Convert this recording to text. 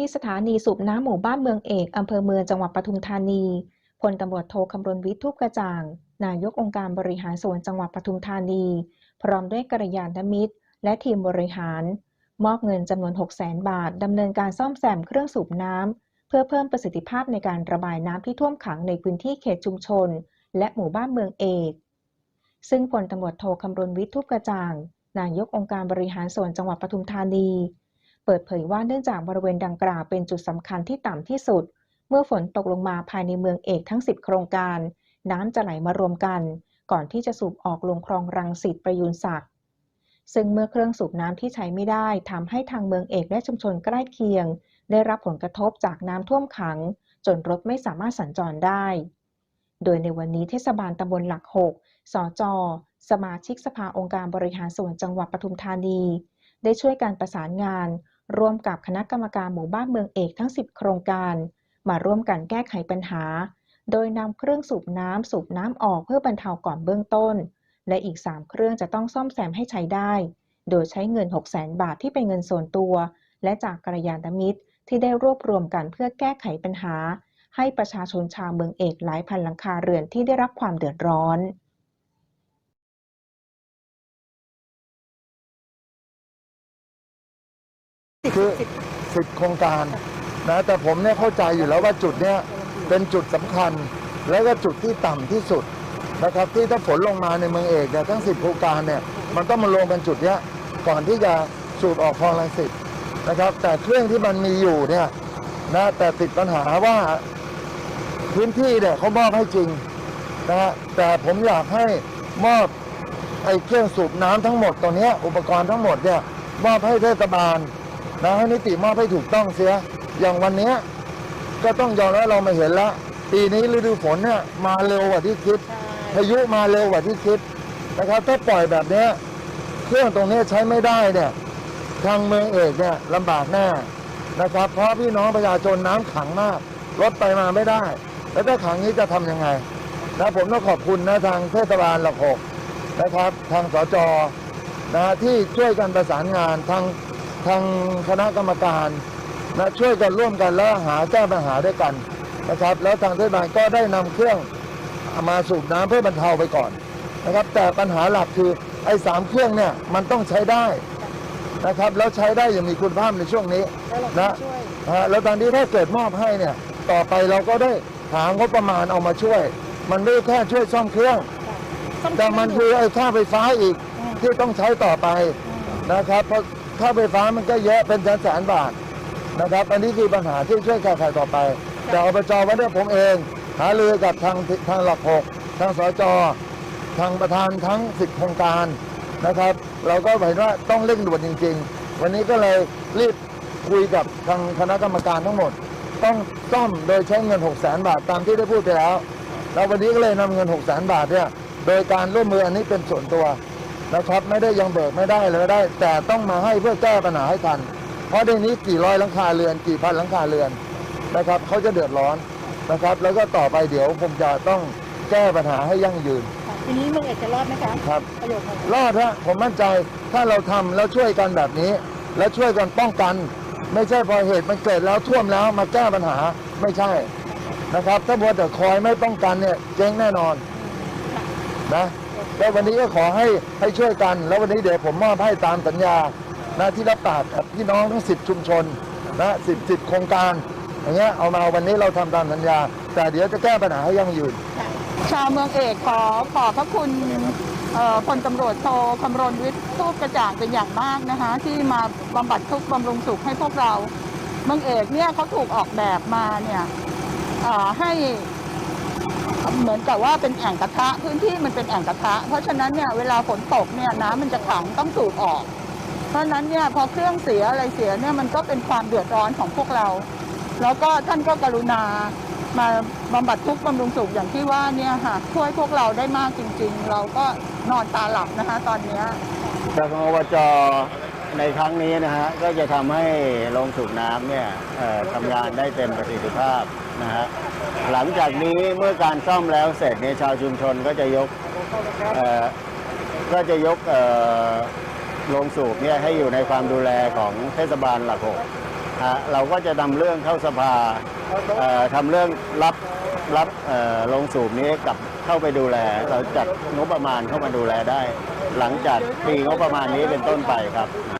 ที่สถานีสูบน้ำหมู่บ้านเมืองเอกอำเภอเมืองจังหวัดปทุมธานีพลตำรวจโทคำรณวิทย์ทุกกระจ่าง นายกองค์การบริหารส่วนจังหวัดปทุมธานี พร้อมด้วยกัลยาณมิตร และทีมบริหาร มอบเงินจำนวน 6 0 0 0 0 0 บาทดำเนินการซ่อมแซมเครื่องสูบน้ำเพื่อเพิ่มประสิทธิภาพในการระบายน้ำที่ท่วมขังในพื้นที่เขตชุมชน และหมู่บ้านเมืองเอก ซึ่งพลตำรวจโทคำรณวิทย์ทุกกระจ่าง นายกองค์การบริหารส่วนจังหวัดปทุมธานี เปิดเผยว่าเนื่องจากบริเวณดังกล่าวเป็นจุดสำคัญที่ต่ำที่สุด เมื่อฝนตกลงมาภายในเมืองเอกทั้ง 10 โครงการ น้ำจะไหลมารวมกัน ก่อนที่จะสูบออกลงคลองรังสิตประยูนศักดิ์ซึ่งเมื่อเครื่องสูบน้ำที่ใช้ไม่ได้ทำให้ทางเมืองเอกและชุมชนใกล้เคียง ได้รับผลกระทบจากน้ำท่วมขัง จนรถไม่สามารถสัญจรได้ โดยในวันนี้เทศบาลตำบลหลัก 6 สจ สมาชิกสภาองค์การบริหารส่วนจังหวัดปทุมธานี ได้ช่วยการประสานงาน ร่วมกับคณะกรรมการหมู่บ้านเมืองเอกทั้ง 10 โครงการ มาร่วมกันแก้ไขปัญหา โดยนำเครื่องสูบน้ำสูบน้ำออกเพื่อบรรเทาก่อนเบื้องต้น และอีก 3 เครื่องจะต้องซ่อมแซมให้ใช้ได้ โดยใช้เงิน 6 0 0 0 0 0 บาทที่เป็นเงินส่วนตัว และจากกัลยาณมิตรที่ได้รวบรวมกันเพื่อแก้ไขปัญหา ให้ประชาชนชาวเมืองเอกหลายพันหลังคาเรือนที่ได้รับความเดือดร้อน คือสิบโครงการนะแต่ผมเนี่ยเข้าใจอยู่แล้วว่าจุดเนี้ยเป็นจุดสำคัญ แล้วก็จุดที่ต่ำที่สุดนะครับ ที่ถ้าฝนลงมาในเมืองเอกเนี่ยทั้งสิบโครงการเนี่ยมันต้องมารวมกันจุดเนี้ยก่อนที่จะสูบออกคลองลังสิตนะครับ แต่เครื่องที่มันมีอยู่เนี่ยนะแต่ติดปัญหาว่าพื้นที่เนี่ยเขามอบให้จริงนะฮะแต่ผมอยากให้มอบ ไอ้เครื่องสูบน้ำทั้งหมดตัวเนี้ยอุปกรณ์ทั้งหมดเนี่ยมอบให้เทศบาล นะให้นิติมอบให้ถูกต้องเสีย อย่างวันเนี้ยก็ต้องยอมแล้วเรามาเห็นแล้วปีนี้ฤดูฝนเนี่ยมาเร็วกว่าที่คิดพายุมาเร็วกว่าที่คิดนะครับถ้าปล่อยแบบเนี้ยเครื่องตรงเนี้ยใช้ไม่ได้เนี่ยทางเมืองเอกเนี่ยลำบากแน่นะครับ เพราะพี่น้องประชาชนน้ำขังมากรถไปมาไม่ได้ แล้วถ้าขังนี้จะทำยังไงนะผมต้องขอบคุณนะทางเทศบาลหลักหกนะครับ ทางสจนะที่ช่วยกันประสานงานทาง ทางคณะกรรมการนะช่วยกันร่วมกันแล้วหาแก้ปัญหาด้วยกันนะครับ แล้วทางเทศบาลก็ได้นำเครื่องมาสูบน้ำเพื่อบรรเทาไปก่อนนะครับ แต่ปัญหาหลักคือไอ้สามเครื่องเนี่ยมันต้องใช้ได้นะครับ แล้วใช้ได้อย่างมีคุณภาพในช่วงนี้นะฮะแล้วตอนนี้ถ้าเกิดมอบให้เนี่ยต่อไปเราก็ได้หางบประมาณเอามาช่วย มันไม่ได้แค่ช่วยซ่อมเครื่อง แต่มันคือไอ้ค่าไฟฟ้าอีกที่ต้องใช้ต่อไปนะครับเพราะ ค่าไฟฟ้ามันก็เยอะเป็นแสนแสนๆบาทนะครับ อันนี้คือปัญหาที่ช่วยแก้ไขต่อไป แต่อบจวันนี้ผมเอง หารือกับทางทางหลักหกทางสจทางประธานทั้งสิบโครงการนะครับ เราก็เห็นว่าต้องเร่งด่วนจริง ๆ วันนี้ก็เลยรีบคุยกับทางคณะกรรมการทั้งหมด ต้องซ่อมโดยใช้เงิน6 0 0 0 0 0 บาทตามที่ได้พูดไปแล้วแล้ววันนี้ก็เลยนำเงิน6 0 0 0 0 0 บาทเนี่ยโดยการร่วมมืออันนี้เป็นส่วนตัว นะครับ ไม่ได้ยังเบิกไม่ได้เลยได้ แต่ต้องมาให้เพื่อแก้ปัญหาให้ทัน เพราะในนี้กี่ร้อยหลังคาเรือน กี่พันหลังคาเรือนนะครับเขาจะเดือดร้อนนะครับ แล้วก็ต่อไปเดี๋ยวผมจะต้องแก้ปัญหาให้ยั่งยืน ทีนี้เมืองเอกจะรอดไหมคะครับประโยชน์ของรอดฮะผมมั่นใจถ้าเราทำแล้วช่วยกันแบบนี้ แล้วช่วยกันป้องกัน ไม่ใช่พอเหตุมันเกิดแล้วท่วมแล้วมาแก้ปัญหาไม่ใช่นะครับ ถ้ามัวแต่คอยไม่ป้องกันเนี่ยเจ๊งแน่นอน นะแล้ววันนี้ก็ขอให้ให้ช่วยกัน แล้ววันนี้เดี๋ยวผมมอบให้ตามสัญญานะที่รับปากกับพี่น้องทั้งสิบชุมชนนะสิบสิบโครงการอย่างเงี้ยเอามาวันนี้เราทำตามสัญญา แต่เดี๋ยวจะแก้ปัญหาให้ยั่งยืน ชาวเมืองเอกขอขอบพระคุณเอ่อพลตำรวจโทคำรณวิทย์ทูปกระจ่างเป็นอย่างมากนะคะ ที่มาบำบัดทุกข์บำรุงสุขให้พวกเรา เมืองเอกเนี่ยเขาถูกออกแบบมาเนี่ยเอ่อให้ เหมือนกับว่าเป็นแอ่งกระทะพื้นที่มันเป็นแอ่งกระทะ เพราะฉะนั้นเนี่ยเวลาฝนตกเนี่ยน้ำมันจะขังต้องสูบออก เพราะฉะนั้นเนี่ยพอเครื่องเสียอะไรเสียเนี่ยมันก็เป็นความเดือดร้อนของพวกเรา แล้วก็ท่านก็กรุณามาบำบัดทุกข์บำรุงสุขอย่างที่ว่าเนี่ยค่ะช่วยพวกเราได้มากจริง ๆ เราก็นอนตาหลับนะคะ ตอนเนี้ยจากอบจในครั้งนี้นะฮะก็จะทำให้โรงสูบน้ำเนี่ยเอ่อทำงานได้เต็มประสิทธิภาพนะฮะ หลังจากนี้เมื่อการซ่อมแล้วเสร็จเนี่ยชาวชุมชนก็จะยกเอ่อก็จะยกเอ่อโรงสูบเนี่ยให้อยู่ในความดูแลของเทศบาลหลักหกฮะเราก็จะนำเรื่องเข้าสภาเอ่อทำเรื่องรับรับเอ่อโรงสูบนี้กลับเข้าไปดูแล เราจัดงบประมาณเข้ามาดูแลได้ หลังจากปีงบประมาณนี้เป็นต้นไปครับ